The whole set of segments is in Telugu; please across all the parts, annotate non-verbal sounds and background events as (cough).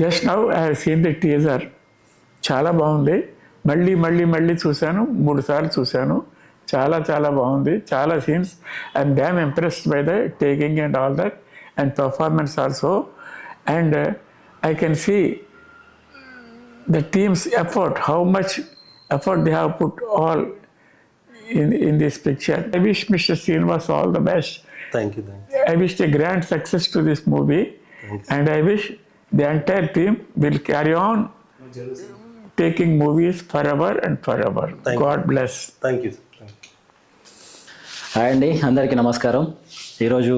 Just now I seen the teaser చాలా బాగుంది. మళ్ళీ మళ్ళీ మళ్ళీ చూశాను. మూడు సార్లు చూశాను. చాలా చాలా బాగుంది. చాలా scenes and damn impressed by the taking and all that and performance also and I can see the team's effort how much effort they have put all in in this picture I wish mister Srinivas all the best thank you I wish the grand success to this movie and I wish the entire team will carry on taking movies forever and forever. Thank God bless. Thank you hi అండి అందరికీ నమస్కారం. ఈరోజు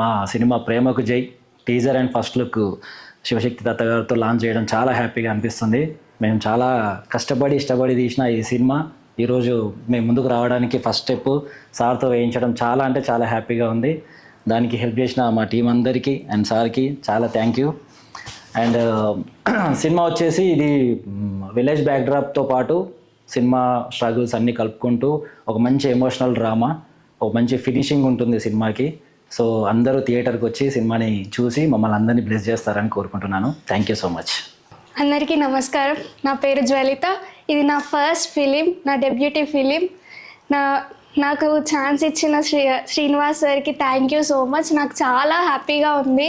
మా సినిమా ప్రేమకు జై teaser and first look Shivashakti Datta గారితో లాంచ్ చేయడం చాలా హ్యాపీగా అనిపిస్తుంది. మేము చాలా కష్టపడి ఇష్టపడి తీసిన ఈ సినిమా. ఈరోజు మేము ముందుకు రావడానికి ఫస్ట్ స్టెప్ సార్తో వేయించడం చాలా అంటే చాలా హ్యాపీగా ఉంది. దానికి హెల్ప్ చేసిన మా టీం అందరికీ అండ్ సార్కి చాలా థ్యాంక్ యూ అండ్ (clears throat) సినిమా వచ్చేసి ఇది విలేజ్ బ్యాక్డ్రాప్తో పాటు సినిమా స్ట్రగుల్స్ అన్నీ కలుపుకుంటూ ఒక మంచి ఎమోషనల్ డ్రామా ఒక మంచి ఫినిషింగ్ ఉంటుంది సినిమాకి. సో అందరూ థియేటర్కి వచ్చి సినిమాని చూసి మమ్మల్ని అందరినీ బ్లెస్ చేస్తారని కోరుకుంటున్నాను. థ్యాంక్ యూ సో మచ్ అందరికీ నమస్కారం. నా పేరు జ్వలిత. ఇది నా ఫస్ట్ ఫిలిం నా డెబ్యూటీ ఫిలిం నా నాకు ఛాన్స్ ఇచ్చిన శ్రీ శ్రీనివాస్ సార్కి థ్యాంక్ యూ సో మచ్ నాకు చాలా హ్యాపీగా ఉంది.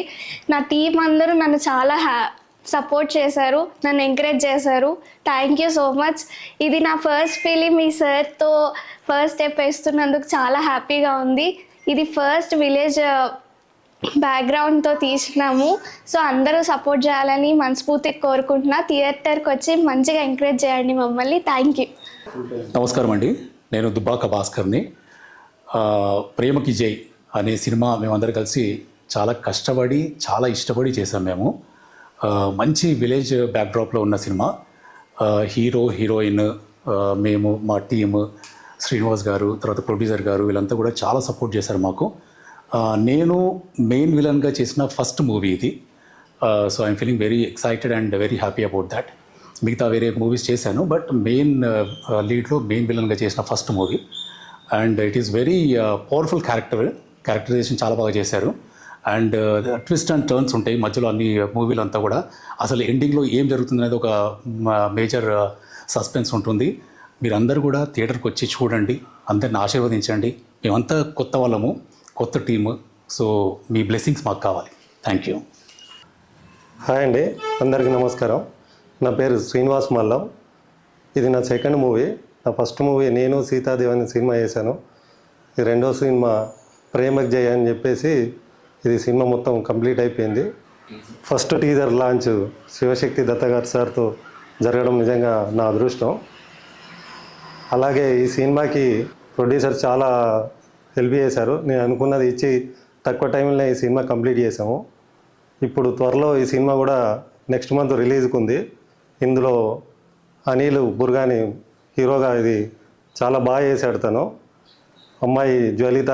నా టీం అందరూ నన్ను చాలా హ్యా సపోర్ట్ చేశారు. నన్ను ఎంకరేజ్ చేశారు. థ్యాంక్ యూ సో మచ్ ఇది నా ఫస్ట్ ఫిలిం ఈ సార్తో ఫస్ట్ స్టెప్ వేస్తున్నందుకు చాలా హ్యాపీగా ఉంది. ఇది ఫస్ట్ విలేజ్ బ్యాక్గ్రౌండ్తో తీసినాము. సో అందరూ సపోర్ట్ చేయాలని మనస్ఫూర్తిగా కోరుకుంటున్నా. థియేటర్కి వచ్చి మంచిగా ఎంకరేజ్ చేయండి మమ్మల్ని. థ్యాంక్ యూ నమస్కారం అండి. నేను దుబ్బాక భాస్కర్ని. ప్రేమకి జై అనే సినిమా మేమందరం కలిసి చాలా కష్టపడి చాలా ఇష్టపడి చేసాం మేము. మంచి విలేజ్ బ్యాక్డ్రాప్లో ఉన్న సినిమా. హీరో హీరోయిన్ మేము మా టీమ్ శ్రీనివాస్ గారు తర్వాత ప్రొడ్యూసర్ గారు వీళ్ళంతా కూడా చాలా సపోర్ట్ చేశారు మాకు. నేను మెయిన్ విలన్గా చేసిన ఫస్ట్ మూవీ ఇది. So I'm feeling very excited and very happy about that. మిగతా వేరే మూవీస్ చేశాను బట్ మెయిన్ లీడ్లో మెయిన్ విలన్గా చేసిన first movie and it is very powerful character characterization చాలా బాగా చేశారు. అండ్ ట్విస్ట్ అండ్ టర్న్స్ ఉంటాయి మధ్యలో అన్ని మూవీలు అంతా కూడా. అసలు ఎండింగ్లో ఏం జరుగుతుంది అనేది ఒక మేజర్ సస్పెన్స్ uh, ఉంటుంది. మీరందరూ కూడా థియేటర్కి వచ్చి చూడండి అందరిని ఆశీర్వదించండి. మేమంతా కొత్త వాళ్ళము కొత్త టీము సో మీ బ్లెస్సింగ్స్ మాకు కావాలి. థ్యాంక్ యూ హాయ్ అండి అందరికీ నమస్కారం. నా పేరు శ్రీనివాస్ మల్లం. ఇది నా సెకండ్ మూవీ నా ఫస్ట్ మూవీ నేను సీతాదేవి అనే సినిమా చేశాను. ఇది రెండో సినిమా ప్రేమక్ జయ అని చెప్పేసి ఇది సినిమా మొత్తం కంప్లీట్ అయిపోయింది. First teaser launch Shivashakti Datta గారి సార్తో జరగడం నిజంగా నా అదృష్టం. అలాగే ఈ సినిమాకి ప్రొడ్యూసర్ చాలా హెల్ప్ చేశారు. నేను అనుకున్నది ఇచ్చి తక్కువ టైంలో ఈ సినిమా కంప్లీట్ చేసాము ఇప్పుడు త్వరలో ఈ సినిమా కూడా నెక్స్ట్ మంత్ రిలీజ్కి ఉంది ఇందులో అనిల్ బుర్గాని హీరోగా ఇది చాలా బాగా చేశాడు తను. అమ్మాయి జ్వలిత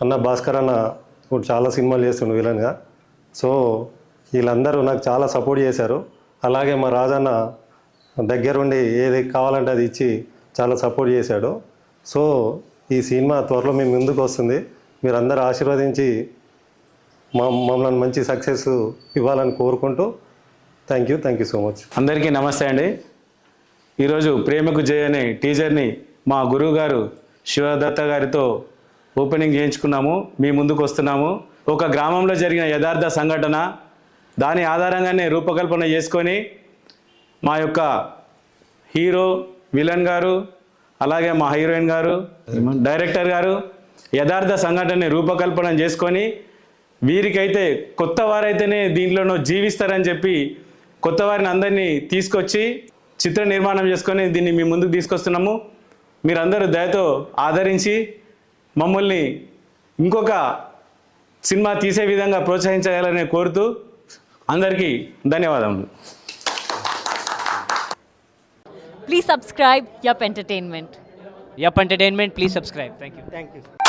అన్న భాస్కర్ అన్న ఇప్పుడు చాలా సినిమాలు చేస్తుండు విలన్గా. సో వీళ్ళందరూ నాకు చాలా సపోర్ట్ చేశారు. అలాగే మా రాజన్న దగ్గరుండి ఏది కావాలంటే అది ఇచ్చి చాలా సపోర్ట్ చేశాడు. సో ఈ సినిమా త్వరలో మేము ముందుకు వస్తుంది. మీరందరూ ఆశీర్వదించి మా మమ్మల్ని మంచి సక్సెస్ ఇవ్వాలని కోరుకుంటూ thank you thank you so much అందరికీ నమస్తే అండి. ఈరోజు ప్రేమకు జయ అనే టీజర్ని మా గురువు గారు శివదత్త గారితో ఓపెనింగ్ చేయించుకున్నాము. మీ ముందుకు వస్తున్నాము. ఒక గ్రామంలో జరిగిన యథార్థ సంఘటన దాని ఆధారంగానే రూపకల్పన చేసుకొని మా యొక్క హీరో విలన్ గారు అలాగే మా హీరోయిన్ గారు డైరెక్టర్ గారు యథార్థ సంఘటనని రూపకల్పన చేసుకొని వీరికైతే కొత్త వారైతేనే దీంట్లోనూ జీవిస్తారని చెప్పి కొత్త వారిని అందరినీ తీసుకొచ్చి చిత్ర నిర్మాణం చేసుకొని దీన్ని మీ ముందుకు తీసుకొస్తున్నాము మీరందరూ దయతో ఆదరించి మమ్మల్ని ఇంకొక సినిమా తీసే విధంగా ప్రోత్సహించాలని కోరుతూ అందరికీ ధన్యవాదములు Please subscribe Yup Entertainment. Yup Entertainment, please subscribe. Thank you. Thank you.